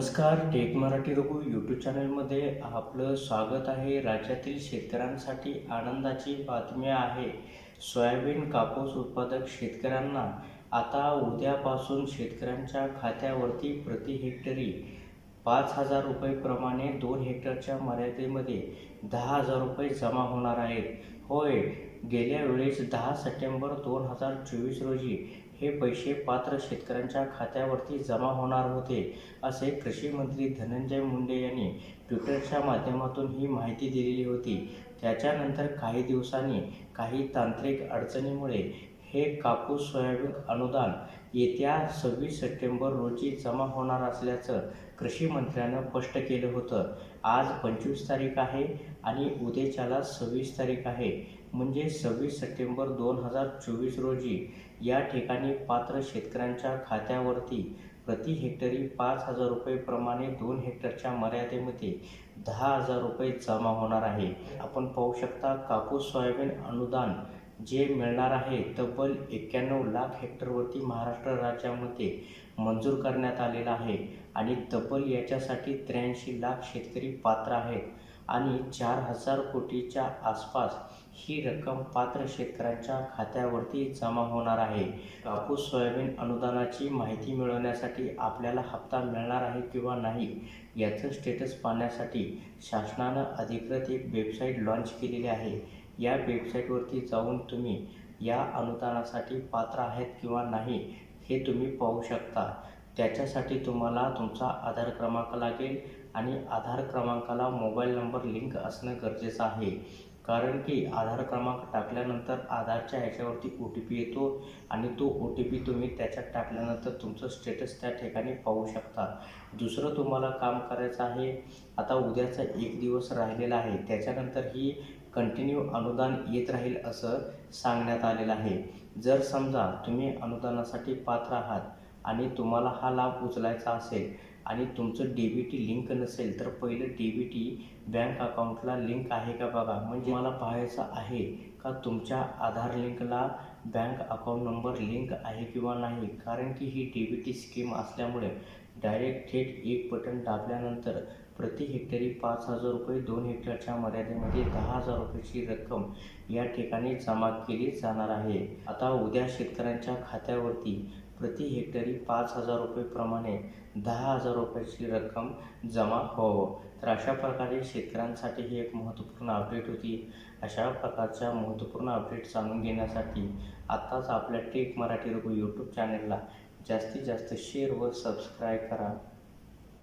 नमस्कार take Marathi Raghu YouTube चॅनलमध्ये आपलं स्वागत आहे. राज्यातील शेतकऱ्यांसाठी आनंदाची बातमी आहे. सोयाबीन कापूस उत्पादक शेतकऱ्यांना आता उद्यापासून शेतकऱ्यांच्या खात्यावरती प्रति हेक्टरी पाच हजार रुपयेप्रमाणे दोन हेक्टरच्या मर्यादेमध्ये दहा हजार रुपये जमा होणार आहेत. होय गेल्या वेळेस दहा सप्टेंबर दोन हजार चोवीस रोजी हे पैसे पात्र शेतकऱ्यांच्या खात्यावरती जमा होणार होते असे कृषी मंत्री धनंजय मुंडे यांनी ट्विटरच्या माध्यमातून ही माहिती दिलेली होती. त्याच्यानंतर काही दिवसांनी काही तांत्रिक अडचणीमुळे हे कापूस सोयाबीन अनुदान येत्या सव्वीस सप्टेंबर रोजी जमा होणार असल्याचं कृषी मंत्र्यानं स्पष्ट केलं होतं. आज पंचवीस तारीख आहे आणि उद्याच्याला सव्वीस तारीख आहे. म्हणजे सव्वीस सप्टेंबर दोन हजार चोवीस रोजी या ठिकाणी पात्र शेतकऱ्यांच्या खात्यावरती प्रति हेक्टरी पाच हजार रुपयेप्रमाणे दोन हेक्टरच्या मर्यादेमध्ये दहा हजार रुपये जमा होणार आहे. आपण पाहू शकता कापूस सोयाबीन अनुदान जे मिळणार आहे तब्बल एक्क्याण्णव लाख हेक्टरवरती महाराष्ट्र राज्यामध्ये मंजूर करण्यात आलेला आहे. आणि तब्बल याच्यासाठी त्र्याऐंशी लाख शेतकरी पात्र आहेत. आणि चार हजार कोटीच्या आसपास ही रक्कम पात्र शेतकऱ्यांच्या खात्यावरती जमा होणार आहे. कापूस सोयाबीन अनुदानाची माहिती मिळवण्यासाठी आपल्याला हप्ता मिळणार आहे किंवा नाही याचं स्टेटस पाहण्यासाठी शासनानं अधिकृत एक वेबसाईट लॉन्च केलेली आहे. या वेबसाईटवरती जाऊन तुम्ही या अनुदानासाठी पात्र आहेत किंवा नाही हे तुम्ही पाहू शकता. त्याच्यासाठी तुम्हाला तुमचा आधार क्रमांक लागेल आणि आधार क्रमांकाला मोबाईल नंबर लिंक असणं गरजेचं आहे. कारण की आधार क्रमांक टाकल्यानंतर आधारच्या ह्याच्यावरती ओ टी पी येतो आणि तो ओ टी पी तुम्ही त्याच्यात टाकल्यानंतर तुमचं स्टेटस त्या ठिकाणी पाहू शकता. दुसरं तुम्हाला काम करायचं आहे आता उद्याचा एक दिवस राहिलेला आहे त्याच्यानंतर ही कंटिन्यू अनुदान येत राहील असं सांगण्यात आलेलं आहे. जर समजा तुम्ही अनुदानासाठी पात्र आहात आणि तुम्हाला हा लाभ उचलायचा असेल आणि तुमचं डी बी टी लिंक नसेल तर पहिलं डी बी टी बँक अकाउंटला लिंक आहे का बघा? म्हणजे मला पाहायचं आहे का तुमच्या आधार लिंकला बँक अकाउंट नंबर लिंक आहे किंवा नाही? कारण की ही डी बी टी स्कीम असल्यामुळे डायरेक्ट थेट एक बटन दाबल्यानंतर प्रति हेक्टरी पाच हजार रुपये दोन हेक्टरच्या मर्यादेमध्ये दहा हजार रुपयाची रक्कम या ठिकाणी जमा केली जाणार आहे. आता उद्या शेतकऱ्यांच्या खात्यावरती प्रति हेक्टरी पाच हजार रुपयेप्रमाणे दहा हजार रुपयाची रक्कम जमा व्हावं. तर अशा प्रकारे शेतकऱ्यांसाठी ही एक महत्त्वपूर्ण अपडेट होती. अशा प्रकारच्या महत्त्वपूर्ण अपडेट जाणून घेण्यासाठी आत्ताच आपल्या टेक मराठी रघु यूट्यूब चॅनलला जास्तीत जास्त शेअर व सबस्क्राईब करा.